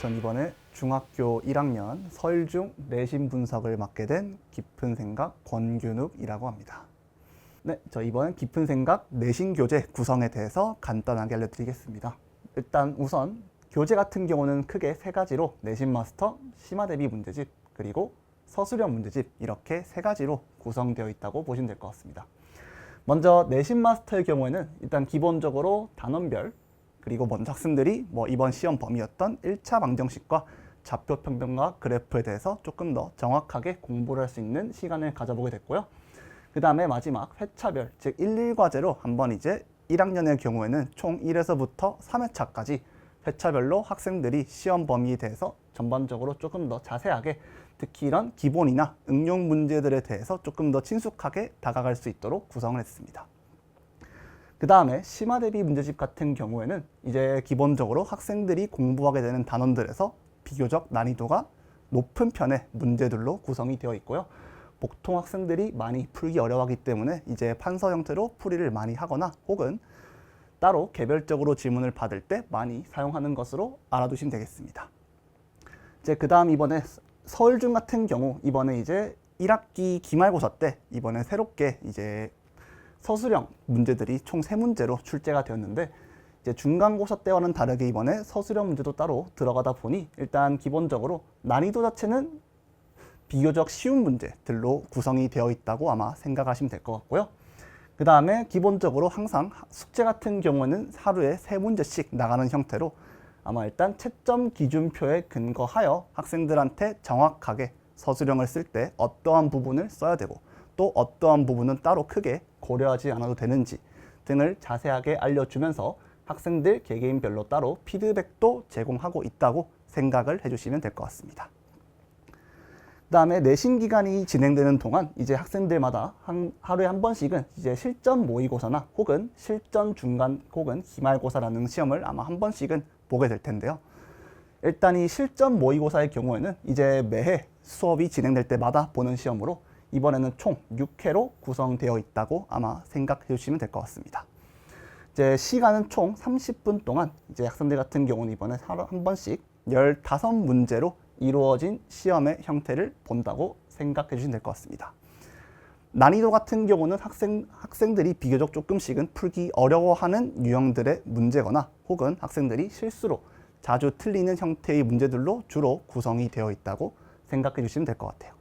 전 이번에 중학교 1학년 서일중 내신 분석을 맡게 된 깊은 생각 권균욱이라고 합니다. 네, 저 이번엔 깊은 생각 내신 교재 구성에 대해서 간단하게 알려드리겠습니다. 일단 우선 교재 같은 경우는 크게 세 가지로 내신 마스터, 심화 대비 문제집, 그리고 서술형 문제집 이렇게 세 가지로 구성되어 있다고 보시면 될 것 같습니다. 먼저 내신 마스터의 경우에는 일단 기본적으로 단원별 그리고 먼저 학생들이 뭐 이번 시험 범위였던 1차 방정식과 좌표 평등과 그래프에 대해서 조금 더 정확하게 공부를 할 수 있는 시간을 가져보게 됐고요. 그 다음에 마지막 회차별, 즉 1, 1과제로 한번 이제 1학년의 경우에는 총 1에서부터 3회차까지 회차별로 학생들이 시험 범위에 대해서 전반적으로 조금 더 자세하게 특히 이런 기본이나 응용 문제들에 대해서 조금 더 친숙하게 다가갈 수 있도록 구성을 했습니다. 그 다음에 심화 대비 문제집 같은 경우에는 이제 기본적으로 학생들이 공부하게 되는 단원들에서 비교적 난이도가 높은 편의 문제들로 구성이 되어 있고요. 보통 학생들이 많이 풀기 어려워하기 때문에 이제 판서 형태로 풀이를 많이 하거나 혹은 따로 개별적으로 질문을 받을 때 많이 사용하는 것으로 알아두시면 되겠습니다. 이제 그 다음 이번에 서울중 같은 경우 이번에 이제 1학기 기말고사 때 이번에 새롭게 이제 서술형 문제들이 총 세 문제로 출제가 되었는데 이제 중간고사 때와는 다르게 이번에 서술형 문제도 따로 들어가다 보니 일단 기본적으로 난이도 자체는 비교적 쉬운 문제들로 구성이 되어 있다고 아마 생각하시면 될 것 같고요. 그 다음에 기본적으로 항상 숙제 같은 경우는 하루에 세 문제씩 나가는 형태로 아마 일단 채점 기준표에 근거하여 학생들한테 정확하게 서술형을 쓸 때 어떠한 부분을 써야 되고 또 어떠한 부분은 따로 크게 고려하지 않아도 되는지 등을 자세하게 알려주면서 학생들 개개인별로 따로 피드백도 제공하고 있다고 생각을 해주시면 될 것 같습니다. 그 다음에 내신 기간이 진행되는 동안 이제 학생들마다 한, 하루에 한 번씩은 이제 실전 모의고사나 혹은 실전 중간 혹은 기말고사라는 시험을 아마 한 번씩은 보게 될 텐데요. 일단 이 실전 모의고사의 경우에는 이제 매해 수업이 진행될 때마다 보는 시험으로 이번에는 총 6회로 구성되어 있다고 아마 생각해 주시면 될 것 같습니다. 이제 시간은 총 30분 동안 이제 학생들 같은 경우는 이번에 한 번씩 15문제로 이루어진 시험의 형태를 본다고 생각해 주시면 될 것 같습니다. 난이도 같은 경우는 학생, 학생들이 비교적 조금씩은 풀기 어려워하는 유형들의 문제거나 혹은 학생들이 실수로 자주 틀리는 형태의 문제들로 주로 구성이 되어 있다고 생각해 주시면 될 것 같아요.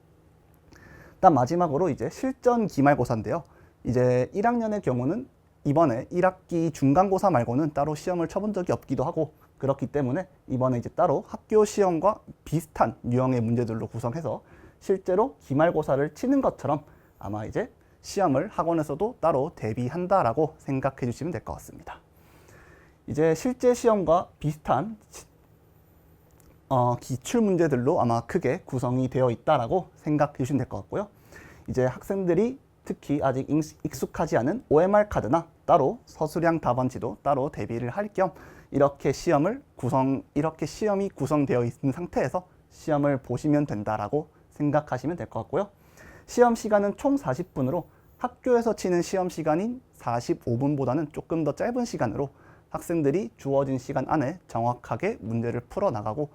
일단 마지막으로 이제 실전 기말고사인데요. 이제 1학년의 경우는 이번에 1학기 중간고사 말고는 따로 시험을 쳐본 적이 없기도 하고 그렇기 때문에 이번에 이제 따로 학교 시험과 비슷한 유형의 문제들로 구성해서 실제로 기말고사를 치는 것처럼 아마 이제 시험을 학원에서도 따로 대비한다라고 생각해 주시면 될 것 같습니다. 이제 실제 시험과 비슷한 어, 기출 문제들로 아마 크게 구성이 되어 있다라고 생각해 주시면 될 것 같고요. 이제 학생들이 특히 아직 익숙하지 않은 OMR 카드나 따로 서술형 답안지도 따로 대비를 할 겸 이렇게 시험을 구성 이렇게 시험이 구성되어 있는 상태에서 시험을 보시면 된다라고 생각하시면 될 것 같고요. 시험 시간은 총 40분으로 학교에서 치는 시험 시간인 45분보다는 조금 더 짧은 시간으로 학생들이 주어진 시간 안에 정확하게 문제를 풀어 나가고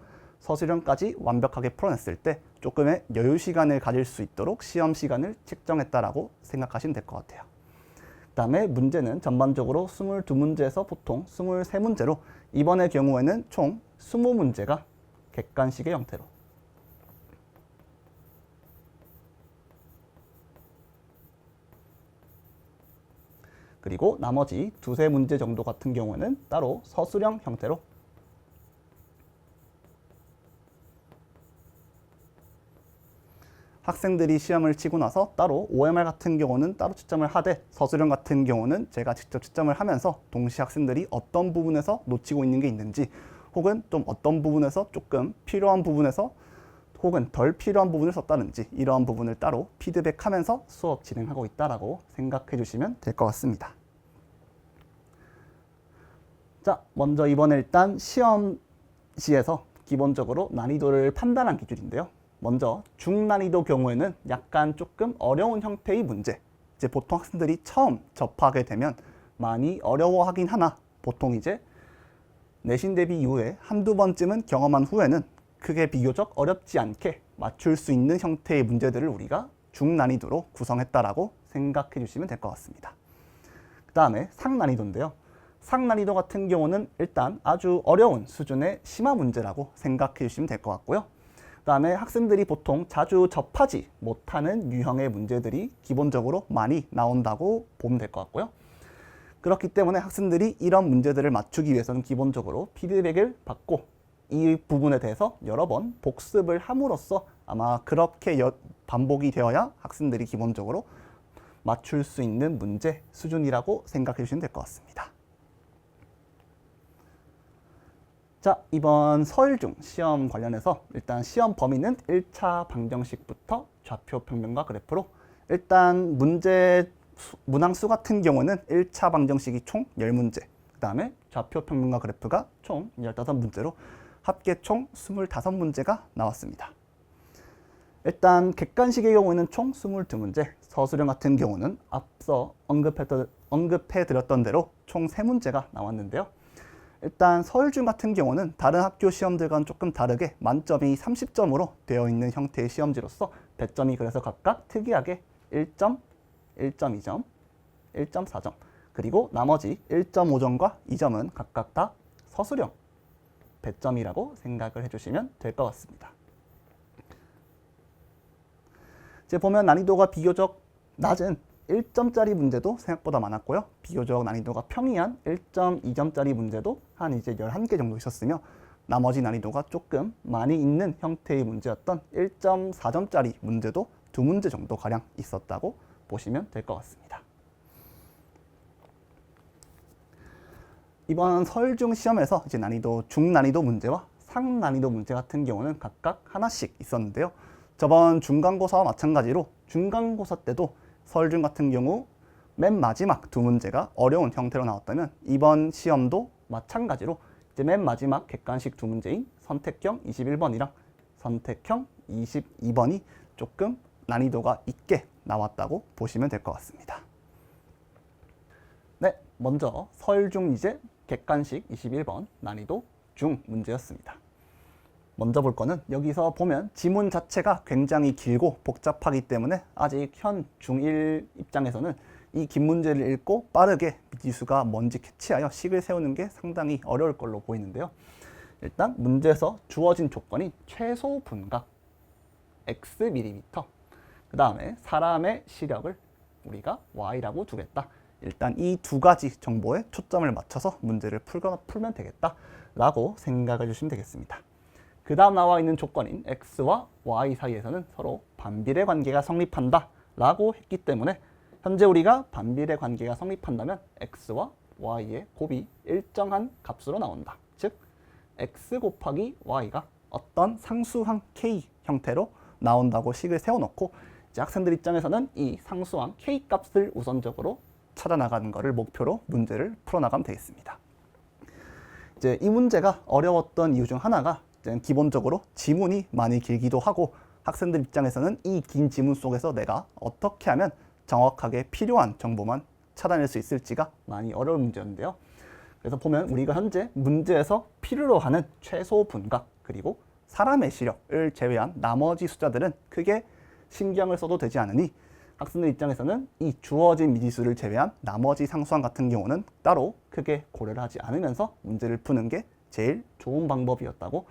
서술형까지 완벽하게 풀어냈을 때 조금의 여유 시간을 가질 수 있도록 시험 시간을 책정했다라고 생각하시면 될 것 같아요. 그 다음에 문제는 전반적으로 22문제에서 보통 23문제로 이번의 경우에는 총 20문제가 객관식의 형태로 그리고 나머지 두세 문제 정도 같은 경우에는 따로 서술형 형태로 학생들이 시험을 치고 나서 따로 OMR 같은 경우는 따로 채점을 하되 서술형 같은 경우는 제가 직접 채점을 하면서 동시에 학생들이 어떤 부분에서 놓치고 있는 게 있는지 혹은 좀 어떤 부분에서 조금 필요한 부분에서 혹은 덜 필요한 부분을 썼다는지 이러한 부분을 따로 피드백하면서 수업 진행하고 있다라고 생각해 주시면 될 것 같습니다. 자, 먼저 이번에 일단 시험지에서 기본적으로 난이도를 판단한 기준인데요. 먼저 중난이도 경우에는 약간 조금 어려운 형태의 문제. 이제 보통 학생들이 처음 접하게 되면 많이 어려워하긴 하나 보통 이제 내신 대비 이후에 한두 번쯤은 경험한 후에는 크게 비교적 어렵지 않게 맞출 수 있는 형태의 문제들을 우리가 중난이도로 구성했다라고 생각해 주시면 될 것 같습니다. 그 다음에 상난이도인데요. 상난이도 같은 경우는 일단 아주 어려운 수준의 심화 문제라고 생각해 주시면 될 것 같고요. 그 다음에 학생들이 보통 자주 접하지 못하는 유형의 문제들이 기본적으로 많이 나온다고 보면 될 것 같고요. 그렇기 때문에 학생들이 이런 문제들을 맞추기 위해서는 기본적으로 피드백을 받고 이 부분에 대해서 여러 번 복습을 함으로써 아마 그렇게 여- 반복이 되어야 학생들이 기본적으로 맞출 수 있는 문제 수준이라고 생각해 주시면 될 것 같습니다. 자, 이번 서울 중 시험 관련해서 일단 시험 범위는 1차 방정식부터 좌표 평면과 그래프로 일단 문제 수- 문항수 같은 경우는 1차 방정식이 총 10문제, 그 다음에 좌표 평면과 그래프가 총 15문제로 합계 총 25문제가 나왔습니다. 일단 객관식의 경우에는 총 22문제, 서술형 같은 경우는 앞서 언급했던, 언급해드렸던 대로 총 3문제가 나왔는데요. 일단 서울중 같은 경우는 다른 학교 시험들과는 조금 다르게 만점이 30점으로 되어 있는 형태의 시험지로서 배점이 그래서 각각 특이하게 1점, 1.2점, 1.4점 그리고 나머지 1.5점과 2점은 각각 다 서술형 배점이라고 생각을 해주시면 될 것 같습니다. 이제 보면 난이도가 비교적 낮은 1점짜리 문제도 생각보다 많았고요. 비교적 난이도가 평이한 1.2점짜리 문제도 한 이제 11개 정도 있었으며 나머지 난이도가 조금 많이 있는 형태의 문제였던 1.4점짜리 문제도 두 문제 정도 가량 있었다고 보시면 될 것 같습니다. 이번 서울중 시험에서 이제 난이도 중난이도 문제와 상난이도 문제 같은 경우는 각각 하나씩 있었는데요. 저번 중간고사와 마찬가지로 중간고사 때도 서울중 같은 경우 맨 마지막 두 문제가 어려운 형태로 나왔다면 이번 시험도 마찬가지로 이제 맨 마지막 객관식 두 문제인 선택형 21번이랑 선택형 22번이 조금 난이도가 있게 나왔다고 보시면 될 것 같습니다. 네, 먼저 서울중 이제 객관식 21번 난이도 중 문제였습니다. 먼저 볼 거는 여기서 보면 지문 자체가 굉장히 길고 복잡하기 때문에 아직 현 중1 입장에서는 이 긴 문제를 읽고 빠르게 미지수가 뭔지 캐치하여 식을 세우는 게 상당히 어려울 걸로 보이는데요. 일단 문제에서 주어진 조건이 최소 분각 x 밀리미터 그 다음에 사람의 시력을 우리가 y라고 두겠다. 일단 이 두 가지 정보에 초점을 맞춰서 문제를 풀거나 풀면 되겠다 라고 생각해 주시면 되겠습니다. 그 다음 나와 있는 조건인 x와 y 사이에서는 서로 반비례 관계가 성립한다 라고 했기 때문에 현재 우리가 반비례 관계가 성립한다면 x와 y의 곱이 일정한 값으로 나온다. 즉 x 곱하기 y가 어떤 상수항 k 형태로 나온다고 식을 세워놓고 이제 학생들 입장에서는 이 상수항 k 값을 우선적으로 찾아나가는 것을 목표로 문제를 풀어나가면 되겠습니다. 이제 이 문제가 어려웠던 이유 중 하나가 기본적으로 지문이 많이 길기도 하고 학생들 입장에서는 이 긴 지문 속에서 내가 어떻게 하면 정확하게 필요한 정보만 찾아낼 수 있을지가 많이 어려운 문제였는데요. 그래서 보면 우리가 현재 문제에서 필요로 하는 최소 분각 그리고 사람의 시력을 제외한 나머지 숫자들은 크게 신경을 써도 되지 않으니 학생들 입장에서는 이 주어진 미지수를 제외한 나머지 상수항 같은 경우는 따로 크게 고려를 하지 않으면서 문제를 푸는 게 제일 좋은 방법이었다고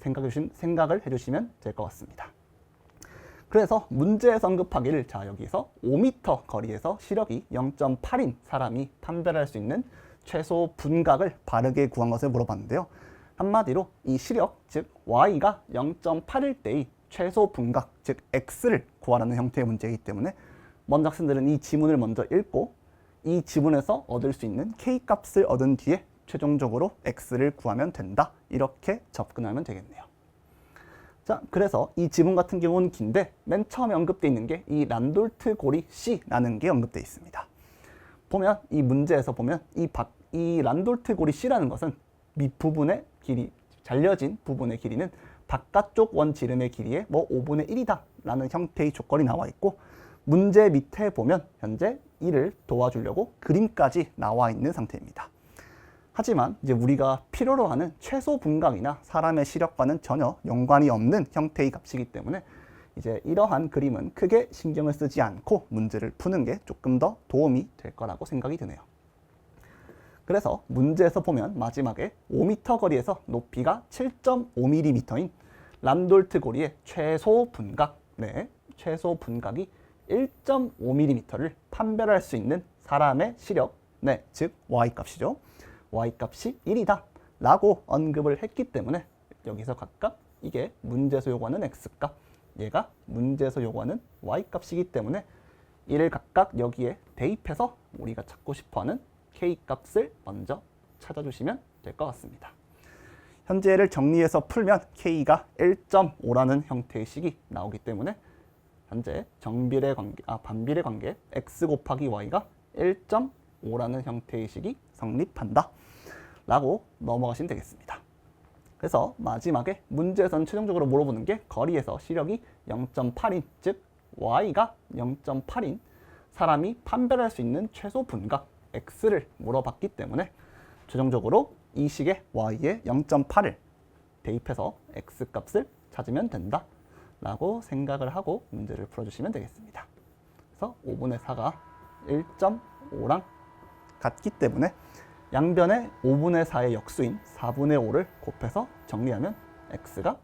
생각을 해주시면 될 것 같습니다. 그래서 문제에서 언급하기를 자 여기서 5m 거리에서 시력이 0.8인 사람이 판별할 수 있는 최소 분각을 바르게 구한 것을 물어봤는데요. 한마디로 이 시력 즉 y가 0.8일 때의 최소 분각 즉 x를 구하라는 형태의 문제이기 때문에 먼저 학생들은 이 지문을 먼저 읽고 이 지문에서 얻을 수 있는 k 값을 얻은 뒤에 최종적으로 x를 구하면 된다 이렇게 접근하면 되겠네요. 자, 그래서 이 지문 같은 경우는 긴데 맨 처음에 언급되어 있는 게 이 란돌트 고리 C라는 게 언급되어 있습니다. 보면 이 문제에서 보면 이, 박, 이 란돌트 고리 C라는 것은 밑부분의 길이 잘려진 부분의 길이는 바깥쪽 원 지름의 길이의 뭐 5분의 1이다 라는 형태의 조건이 나와 있고 문제 밑에 보면 현재 이를 도와주려고 그림까지 나와 있는 상태입니다. 하지만 이제 우리가 필요로 하는 최소 분각이나 사람의 시력과는 전혀 연관이 없는 형태의 값이기 때문에 이제 이러한 그림은 크게 신경을 쓰지 않고 문제를 푸는 게 조금 더 도움이 될 거라고 생각이 드네요. 그래서 문제에서 보면 마지막에 5m 거리에서 높이가 7.5mm인 람돌트 고리의 최소 분각, 네, 최소 분각이 1.5mm를 판별할 수 있는 사람의 시력, 네, 즉 y 값이죠. Y 값이 1이다 라고 언급을 했기 때문에 여기서 각각 이게 문제에서 요구하는 x 값, 얘가 문제에서 요구하는 y 값이기 때문에 이를 각각 여기에 대입해서 우리가 찾고 싶어하는 k 값을 먼저 찾아주시면 될 것 같습니다. 현재를 정리해서 풀면 k가 1.5라는 형태의 식이 나오기 때문에 현재 정비례 관계, 아 반비례 관계 x 곱하기 y가 1.5라는 형태의 식이 성립한다. 라고 넘어가시면 되겠습니다. 그래서 마지막에 문제에서는 최종적으로 물어보는 게 거리에서 시력이 0.8인 즉 y가 0.8인 사람이 판별할 수 있는 최소 분각 x를 물어봤기 때문에 최종적으로 이 식의 y의 0.8을 대입해서 x 값을 찾으면 된다 라고 생각을 하고 문제를 풀어주시면 되겠습니다. 그래서 5분의 4가 1.5랑 같기 때문에 양변의 5분의 4의 역수인 4분의 5를 곱해서 정리하면 x가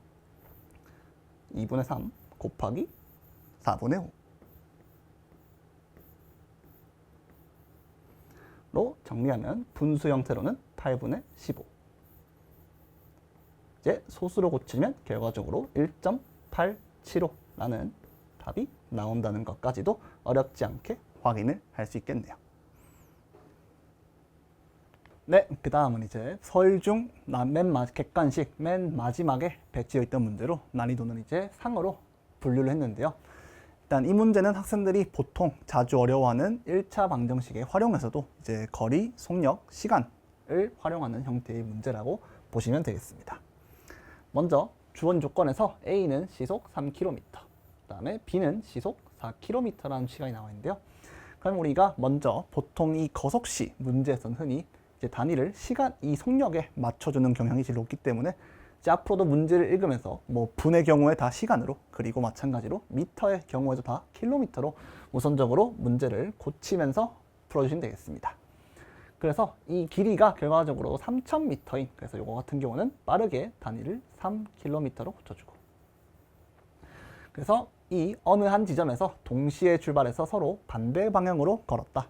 2분의 3 곱하기 4분의 5로 정리하면 분수 형태로는 8분의 15 이제 소수로 고치면 결과적으로 1.875라는 답이 나온다는 것까지도 어렵지 않게 확인을 할 수 있겠네요. 네, 그 다음은 이제 서울중 맨 마, 객관식 맨 마지막에 배치되어 있던 문제로 난이도는 이제 상으로 분류를 했는데요. 일단 이 문제는 학생들이 보통 자주 어려워하는 1차 방정식에 활용해서도 이제 거리, 속력, 시간을 활용하는 형태의 문제라고 보시면 되겠습니다. 먼저 주원 조건에서 A는 시속 3km, 그 다음에 B는 시속 4km라는 시간이 나와 있는데요. 그럼 우리가 먼저 보통 이 거속시 문제에서는 흔히 이제 단위를 시간 이 속력에 맞춰주는 경향이 제일 높기 때문에 이제 앞으로도 문제를 읽으면서 뭐 분의 경우에 다 시간으로 그리고 마찬가지로 미터의 경우에도 다 킬로미터로 우선적으로 문제를 고치면서 풀어주시면 되겠습니다. 그래서 이 길이가 결과적으로 3,000m인 그래서 이거 같은 경우는 빠르게 단위를 3km로 고쳐주고 그래서 이 어느 한 지점에서 동시에 출발해서 서로 반대 방향으로 걸었다.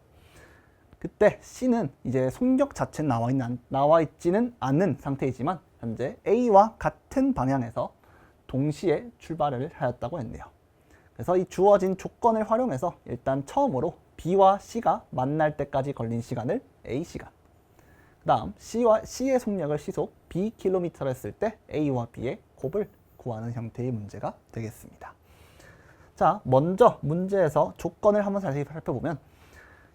그때 C는 이제 속력 자체는 나와, 있는, 나와 있지는 않은 상태이지만 현재 A와 같은 방향에서 동시에 출발을 하였다고 했네요. 그래서 이 주어진 조건을 활용해서 일단 처음으로 B와 C가 만날 때까지 걸린 시간을 A 시간. 그 다음 C와 C의 속력을 시속 B 킬로미터로 했을 때 A와 B의 곱을 구하는 형태의 문제가 되겠습니다. 자, 먼저 문제에서 조건을 한번 자세히 살펴보면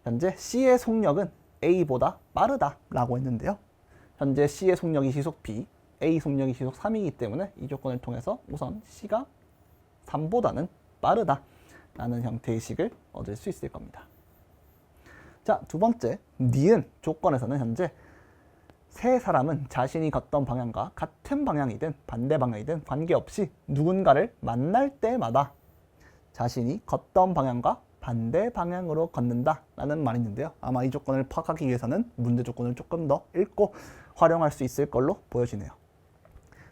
현재 C의 속력은 A보다 빠르다라고 했는데요. 현재 C의 속력이 시속 B, A 속력이 시속 3이기 때문에 이 조건을 통해서 우선 C가 3보다는 빠르다라는 형태의 식을 얻을 수 있을 겁니다. 자, 두 번째, 니은 조건에서는 현재 세 사람은 자신이 걷던 방향과 같은 방향이든 반대 방향이든 관계없이 누군가를 만날 때마다 자신이 걷던 방향과 반대 방향으로 걷는다라는 말이 있는데요. 아마 이 조건을 파악하기 위해서는 문제 조건을 조금 더 읽고 활용할 수 있을 걸로 보여지네요.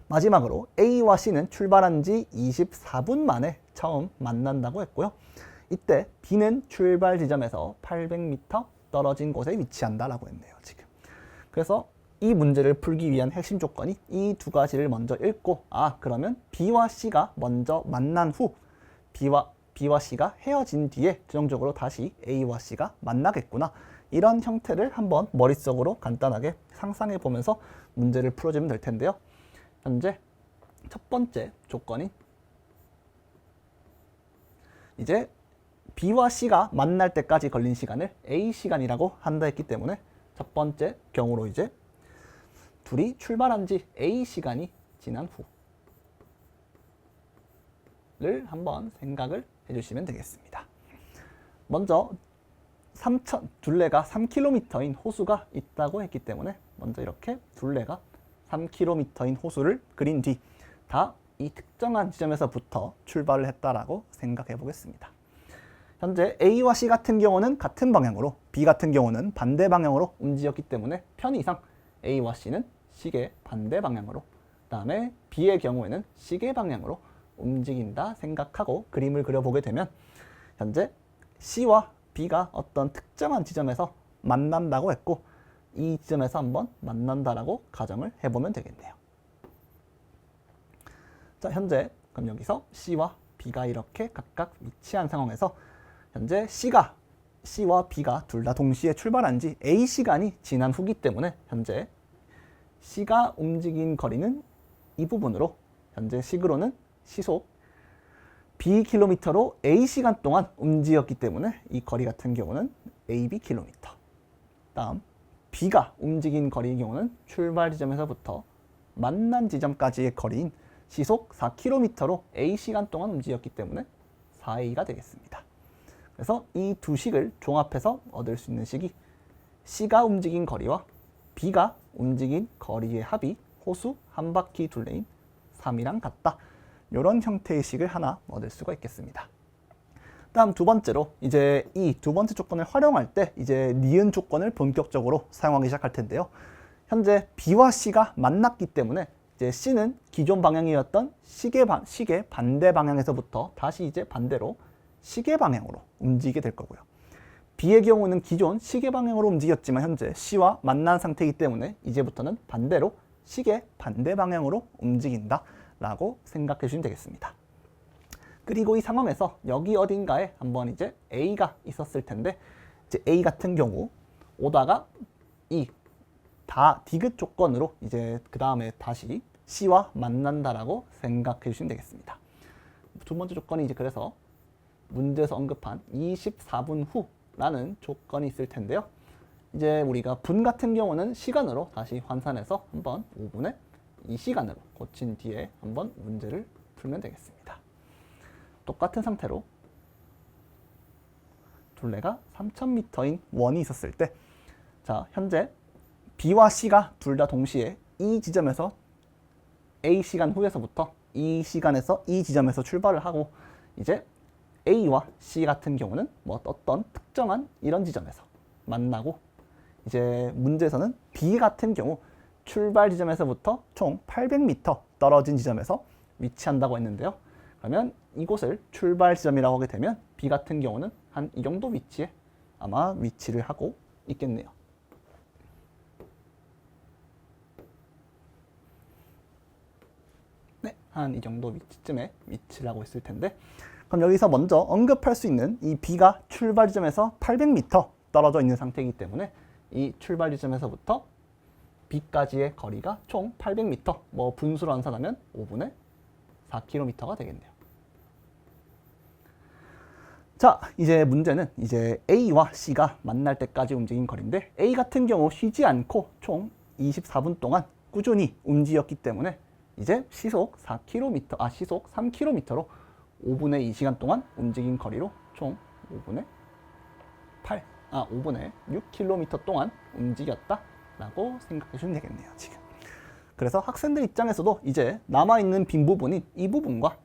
마지막으로 A와 C는 출발한 지 24분 만에 처음 만난다고 했고요. 이때 B는 출발 지점에서 800m 떨어진 곳에 위치한다라고 했네요. 지금. 그래서 이 문제를 풀기 위한 핵심 조건이 이 두 가지를 먼저 읽고 아 그러면 B와 C가 먼저 만난 후 B와 B와 C가 헤어진 뒤에 최종적으로 다시 A와 C가 만나겠구나. 이런 형태를 한번 머릿속으로 간단하게 상상해 보면서 문제를 풀어주면 될 텐데요. 현재 첫 번째 조건이 이제 B와 C가 만날 때까지 걸린 시간을 A 시간이라고 한다 했기 때문에 첫 번째 경우로 이제 둘이 출발한 지 A 시간이 지난 후를 한번 생각을 해주시면 되겠습니다. 먼저 3천 둘레가 3km인 호수가 있다고 했기 때문에 먼저 이렇게 둘레가 3km인 호수를 그린 뒤 다 이 특정한 지점에서부터 출발을 했다라고 생각해 보겠습니다. 현재 A와 C 같은 경우는 같은 방향으로 B 같은 경우는 반대 방향으로 움직였기 때문에 편의상 A와 C는 시계 반대 방향으로 그다음에 B의 경우에는 시계 방향으로 움직인다 생각하고 그림을 그려보게 되면 현재 C와 B가 어떤 특정한 지점에서 만난다고 했고 이 지점에서 한번 만난다라고 가정을 해보면 되겠네요. 자, 현재 그럼 여기서 C와 B가 이렇게 각각 위치한 상황에서 현재 C가 C와 B가 둘 다 동시에 출발한 지 A 시간이 지난 후기 때문에 현재 C가 움직인 거리는 이 부분으로 현재 식으로는 시속 B 킬로미터로 A 시간 동안 움직였기 때문에 이 거리 같은 경우는 AB 킬로미터. 다음 B가 움직인 거리의 경우는 출발 지점에서부터 만난 지점까지의 거리인 시속 4km로 A 시간 동안 움직였기 때문에 4A가 되겠습니다. 그래서 이 두 식을 종합해서 얻을 수 있는 식이 C가 움직인 거리와 B가 움직인 거리의 합이 호수 한 바퀴 둘레인 3이랑 같다. 이런 형태의 식을 하나 얻을 수가 있겠습니다. 다음 두 번째로 이제 이 두 번째 조건을 활용할 때 이제 니은 조건을 본격적으로 사용하기 시작할 텐데요. 현재 B와 C가 만났기 때문에 이제 C는 기존 방향이었던 시계 반 시계 반대 방향에서부터 다시 이제 반대로 시계 방향으로 움직이게 될 거고요. B의 경우는 기존 시계 방향으로 움직였지만 현재 C와 만난 상태이기 때문에 이제부터는 반대로 시계 반대 방향으로 움직인다 라고 생각해 주시면 되겠습니다. 그리고 이 상황에서 여기 어딘가에 한번 이제 A가 있었을 텐데 이제 A 같은 경우 오다가 이 다 디귿 조건으로 이제 그 다음에 다시 C와 만난다라고 생각해 주시면 되겠습니다. 두 번째 조건이 이제 그래서 문제에서 언급한 24분 후라는 조건이 있을 텐데요. 이제 우리가 분 같은 경우는 시간으로 다시 환산해서 한번 5분의 이 시간으로 고친 뒤에 한번 문제를 풀면 되겠습니다. 똑같은 상태로 둘레가 3,000m인 원이 있었을 때, 자, 현재 B와 C가 둘 다 동시에 이 지점에서 A 시간 후에서부터 이 시간에서 이 지점에서 출발을 하고 이제 A와 C 같은 경우는 뭐 어떤 특정한 이런 지점에서 만나고 이제 문제에서는 B 같은 경우 출발 지점에서부터 총 800m 떨어진 지점에서 위치한다고 했는데요. 그러면 이곳을 출발 지점이라고 하게 되면 B 같은 경우는 한 이 정도 위치에 아마 위치를 하고 있겠네요. 네, 한 이 정도 위치쯤에 위치를 하고 있을 텐데 그럼 여기서 먼저 언급할 수 있는 이 B가 출발 지점에서 800m 떨어져 있는 상태이기 때문에 이 출발 지점에서부터 B까지의 거리가 총 800m, 뭐 분수로 환산하면 5분의 4km가 되겠네요. 자, 이제 문제는 이제 A와 C가 만날 때까지 움직인 거리인데 A 같은 경우 쉬지 않고 총 24분 동안 꾸준히 움직였기 때문에 이제 시속 4km, 아 시속 3km로 5분의 2시간 동안 움직인 거리로 총 5분의 8, 아 5분의 6km 동안 움직였다 라고 생각해 주시면 되겠네요. 지금. 그래서 학생들 입장에서도 이제 남아있는 빈 부분인 이 부분과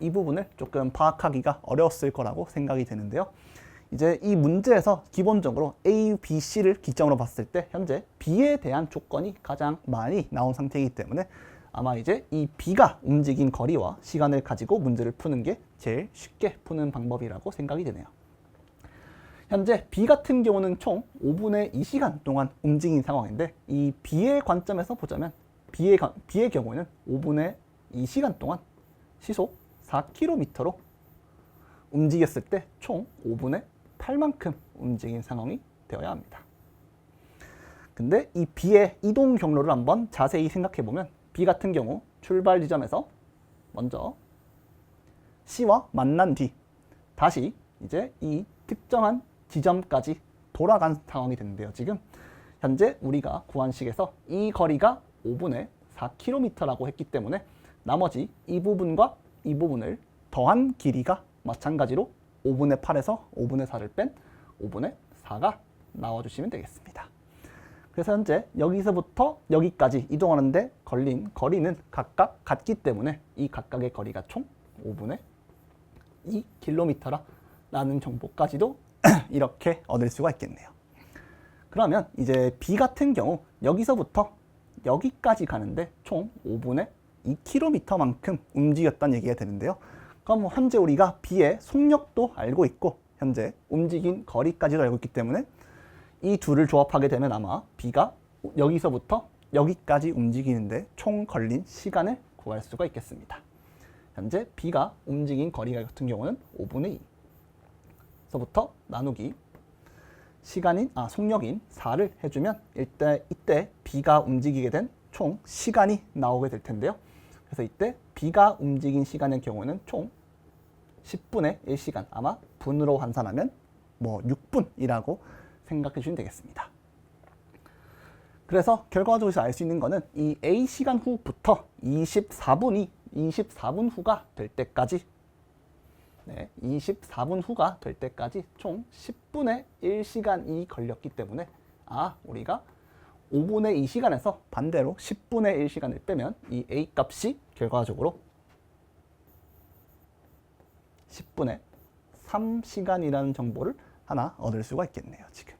이 부분을 조금 파악하기가 어려웠을 거라고 생각이 되는데요. 이제 이 문제에서 기본적으로 A, B, C를 기점으로 봤을 때 현재 B에 대한 조건이 가장 많이 나온 상태이기 때문에 아마 이제 이 B가 움직인 거리와 시간을 가지고 문제를 푸는 게 제일 쉽게 푸는 방법이라고 생각이 되네요. 현재 B 같은 경우는 총 5분의 2시간 동안 움직인 상황인데 이 B의 관점에서 보자면 B의, 가- B의 경우에는 5분의 2시간 동안 시속 4km로 움직였을 때 총 5분의 8만큼 움직인 상황이 되어야 합니다. 근데 이 B의 이동 경로를 한번 자세히 생각해 보면 B 같은 경우 출발 지점에서 먼저 C와 만난 뒤 다시 이제 이 특정한 지점까지 돌아간 상황이 되는데요. 지금 현재 우리가 구한 식에서 이 거리가 5분의 4km라고 했기 때문에 나머지 이 부분과 이 부분을 더한 길이가 마찬가지로 5분의 8에서 5분의 4를 뺀 5분의 4가 나와주시면 되겠습니다. 그래서 현재 여기서부터 여기까지 이동하는데 걸린 거리는 각각 같기 때문에 이 각각의 거리가 총 5분의 2km라 라는 정보까지도 이렇게 얻을 수가 있겠네요. 그러면 이제 B 같은 경우 여기서부터 여기까지 가는데 총 5분의 2km만큼 움직였다는 얘기가 되는데요. 그럼 뭐 현재 우리가 B의 속력도 알고 있고 현재 움직인 거리까지도 알고 있기 때문에 이 둘을 조합하게 되면 아마 B가 여기서부터 여기까지 움직이는데 총 걸린 시간을 구할 수가 있겠습니다. 현재 B가 움직인 거리가 같은 경우는 5분의 2. 서부터 나누기 시간인 아 속력인 4를 해주면 이때 이때 B가 움직이게 된 총 시간이 나오게 될 텐데요. 그래서 이때 B가 움직인 시간의 경우는 총 10분의 1시간 아마 분으로 환산하면 뭐 6분이라고 생각해 주시면 되겠습니다. 그래서 결과적으로 알 수 있는 거는 이 A 시간 후부터 24분이 24분 후가 될 때까지 네, 24분 후가 될 때까지 총 10분의 1시간이 걸렸기 때문에 아 우리가 5분의 2시간에서 반대로 10분의 1시간을 빼면 이 A 값이 결과적으로 10분의 3시간이라는 정보를 하나 얻을 수가 있겠네요. 지금.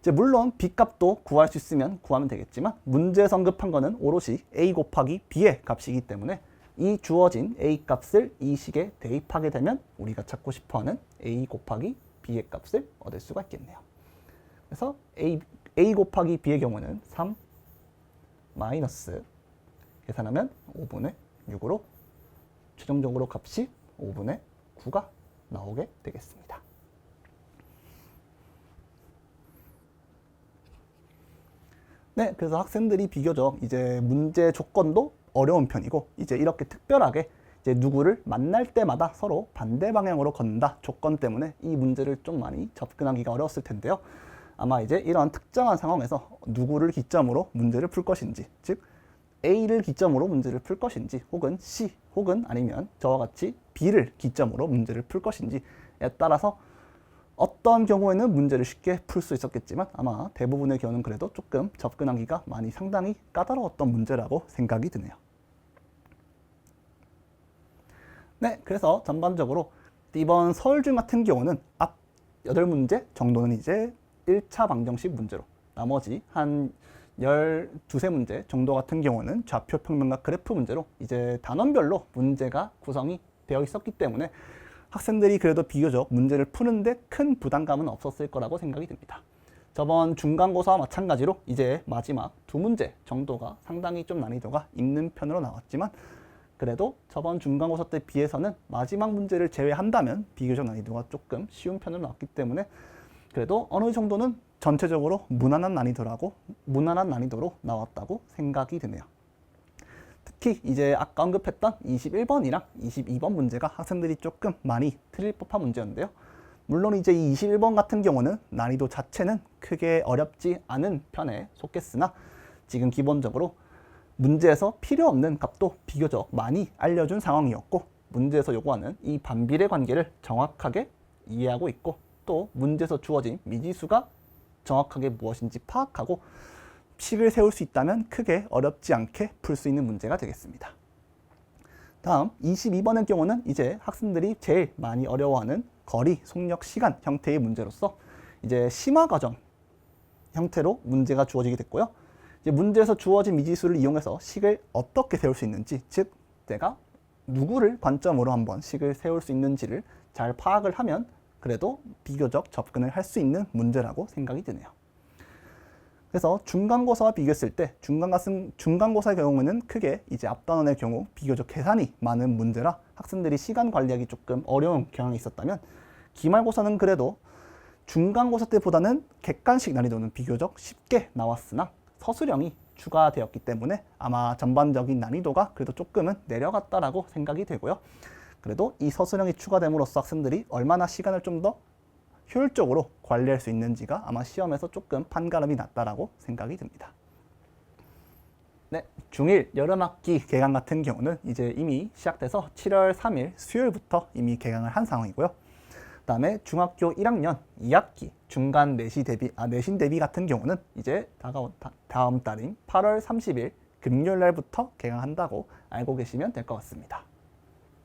이제 물론 B 값도 구할 수 있으면 구하면 되겠지만 문제 성급한 거는 오롯이 A 곱하기 B의 값이기 때문에 이 주어진 A 값을 이 식에 대입하게 되면 우리가 찾고 싶어하는 A 곱하기 B의 값을 얻을 수가 있겠네요. 그래서 A, A 곱하기 B의 경우는 3 마이너스 계산하면 5분의 6으로 최종적으로 값이 5분의 9가 나오게 되겠습니다. 네, 그래서 학생들이 비교적 이제 문제 조건도 어려운 편이고 이제 이렇게 특별하게 이제 누구를 만날 때마다 서로 반대 방향으로 걷는다 조건 때문에 이 문제를 좀 많이 접근하기가 어려웠을 텐데요. 아마 이제 이런 특정한 상황에서 누구를 기점으로 문제를 풀 것인지, 즉 A를 기점으로 문제를 풀 것인지, 혹은 C, 혹은 아니면 저와 같이 B를 기점으로 문제를 풀 것인지에 따라서 어떤 경우에는 문제를 쉽게 풀 수 있었겠지만 아마 대부분의 경우는 그래도 조금 접근하기가 많이 상당히 까다로웠던 문제라고 생각이 드네요. 네, 그래서 전반적으로 이번 서울중 같은 경우는 앞 8문제 정도는 이제 1차 방정식 문제로 나머지 한 12세 문제 정도 같은 경우는 좌표 평면과 그래프 문제로 이제 단원별로 문제가 구성이 되어 있었기 때문에 학생들이 그래도 비교적 문제를 푸는데 큰 부담감은 없었을 거라고 생각이 듭니다. 저번 중간고사와 마찬가지로 이제 마지막 두 문제 정도가 상당히 좀 난이도가 있는 편으로 나왔지만 그래도 저번 중간고사 때 비해서는 마지막 문제를 제외한다면 비교적 난이도가 조금 쉬운 편으로 나왔기 때문에 그래도 어느 정도는 전체적으로 무난한 난이도라고 무난한 난이도로 나왔다고 생각이 드네요. 특히 이제 아까 언급했던 21번이랑 22번 문제가 학생들이 조금 많이 틀릴 법한 문제였는데요. 물론 이제 이 21번 같은 경우는 난이도 자체는 크게 어렵지 않은 편에 속했으나 지금 기본적으로 문제에서 필요 없는 값도 비교적 많이 알려준 상황이었고 문제에서 요구하는 이 반비례 관계를 정확하게 이해하고 있고 또 문제에서 주어진 미지수가 정확하게 무엇인지 파악하고 식을 세울 수 있다면 크게 어렵지 않게 풀 수 있는 문제가 되겠습니다. 다음 22번의 경우는 이제 학생들이 제일 많이 어려워하는 거리, 속력, 시간 형태의 문제로서 이제 심화 과정 형태로 문제가 주어지게 됐고요. 이제 문제에서 주어진 미지수를 이용해서 식을 어떻게 세울 수 있는지, 즉 내가 누구를 관점으로 한번 식을 세울 수 있는지를 잘 파악을 하면 그래도 비교적 접근을 할 수 있는 문제라고 생각이 드네요. 그래서 중간고사와 비교했을 때 중간고사, 중간고사의 경우는 크게 이제 앞단원의 경우 비교적 계산이 많은 문제라 학생들이 시간 관리하기 조금 어려운 경향이 있었다면 기말고사는 그래도 중간고사 때보다는 객관식 난이도는 비교적 쉽게 나왔으나 서술형이 추가되었기 때문에 아마 전반적인 난이도가 그래도 조금은 내려갔다라고 생각이 되고요. 그래도 이 서술형이 추가됨으로써 학생들이 얼마나 시간을 좀더 효율적으로 관리할 수 있는지가 아마 시험에서 조금 판가름이 났다라고 생각이 듭니다. 네, 중1 여름학기 개강 같은 경우는 이제 이미 시작돼서 7월 3일 수요일부터 이미 개강을 한 상황이고요. 그다음에 중학교 1학년 2학기 중간 내시 대비 아 내신 대비 같은 경우는 이제 다가온 다, 다음 달인 8월 30일 금요일 날부터 개강한다고 알고 계시면 될 것 같습니다.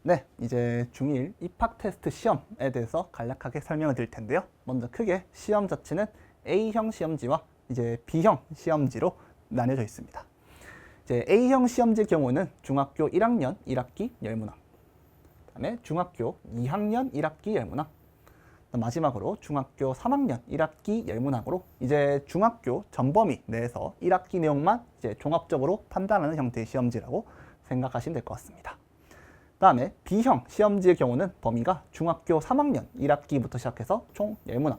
네, 이제 중1 입학 테스트 시험에 대해서 간략하게 설명을 드릴 텐데요. 먼저 크게 시험 자체는 A형 시험지와 이제 B형 시험지로 나뉘어져 있습니다. 이제 A형 시험지의 경우는 중학교 1학년 1학기 열문항, 그다음에 중학교 2학년 1학기 열문항, 마지막으로 중학교 3학년 1학기 열문항으로 이제 중학교 전범위 내에서 1학기 내용만 이제 종합적으로 판단하는 형태의 시험지라고 생각하시면 될 것 같습니다. 다음에 B형 시험지의 경우는 범위가 중학교 3학년 1학기부터 시작해서 총 10문항.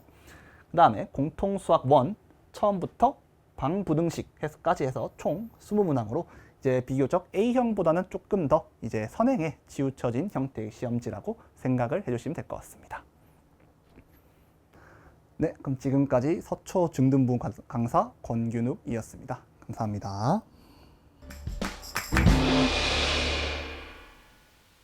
그 다음에 공통수학 1 처음부터 방부등식 해서까지 해서 총 20문항으로 이제 비교적 A형보다는 조금 더 이제 선행에 치우쳐진 형태의 시험지라고 생각을 해주시면 될 것 같습니다. 네, 그럼 지금까지 서초 중등부 강사 권균욱이었습니다. 감사합니다.